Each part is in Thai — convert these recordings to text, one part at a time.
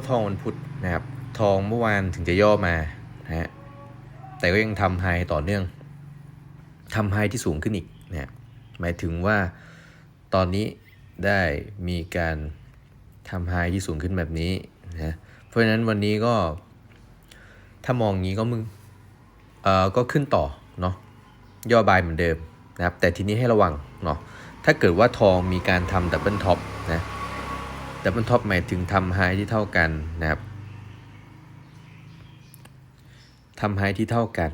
ก็ทองวันพุธนะครับ ทองเมื่อวานถึงจะย่อมานะฮะแต่ก็ยังทำไฮต่อเนื่องทำไฮที่สูงขึ้นอีกนะฮะหมายถึงว่าตอนนี้ได้มีการทำไฮที่สูงขึ้นแบบนี้นะเพราะฉะนั้นวันนี้ก็ถ้ามองงี้ก็มึงเอ่อก็ขึ้นต่อเนาะย่อบายเหมือนเดิมนะครับแต่ทีนี้ให้ระวังเนาะถ้าเกิดว่าทองมีการทำดับเบิลท็อปนะ ดับเบิลท็อปหมายถึงทำไฮที่เท่ากันนะครับทำไฮที่เท่ากัน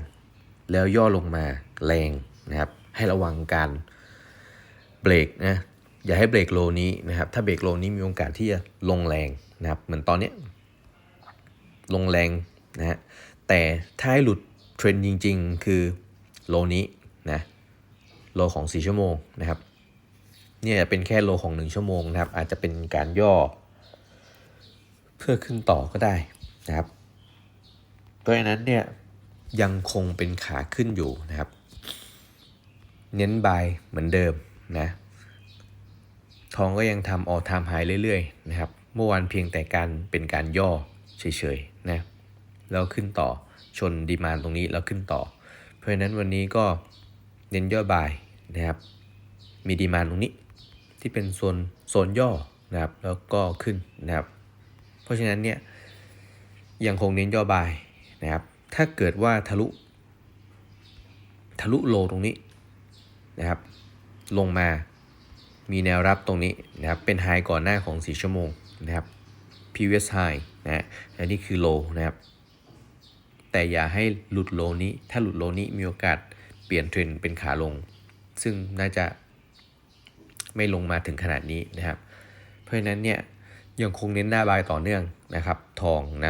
แล้วย่อลงมาแรงนะครับ ให้ระวังการเบรกนะอย่าให้เบรกโลนี้นะครับ ถ้าเบรกโลนี้มีโอกาสที่จะลงแรงนะครับ เหมือนตอนนี้ลงแรงนะฮะแต่ถ้าให้หลุดเทรนด์จริง ๆ คือโลนี้นะโลของ 4 ชั่วโมงนะครับ เนี่ยเป็นแค่โลของ 1 ชั่วโมงนะครับ อาจจะเป็นการย่อ เพื่อขึ้นต่อก็ได้นะครับเพราะฉะนั้นเนี่ยยังคงเป็นขาขึ้นอยู่นะครับ เน้นบายเหมือนเดิมนะทองก็ยังทำออทามหายเรื่อยๆนะครับ เมื่อวานเพียงแต่การเป็นการย่อเฉยๆนะแล้วขึ้นต่อชนดีมานตรงนี้แล้วขึ้นต่อ เพราะฉะนั้นวันนี้ก็เน้นย่อบายนะครับ มีดีมานตรงนี้ ที่เป็นโซนโซนย่อนะครับแล้วก็ขึ้นนะครับ เพราะฉะนั้นเนี่ยยังคงเน้นย่อบายนะครับ ถ้าเกิดว่าทะลุทะลุโลตรงนี้นะครับ ลงมามีแนวรับตรงนี้นะครับ เป็นไฮก่อนหน้าของ 4 ชั่วโมงนะครับ previous high นะฮะอันนี้คือ low นะครับ แต่อย่าให้หลุดโลนี้ ถ้าหลุดโลนี้มีโอกาสเปลี่ยนเทรนเป็นขาลง ซึ่งน่าจะ ไม่ลงมาถึงขนาดนี้นะครับ เพราะฉะนั้นเนี่ยยังคงเน้นหน้าบายต่อเนื่องนะครับ ทองนะ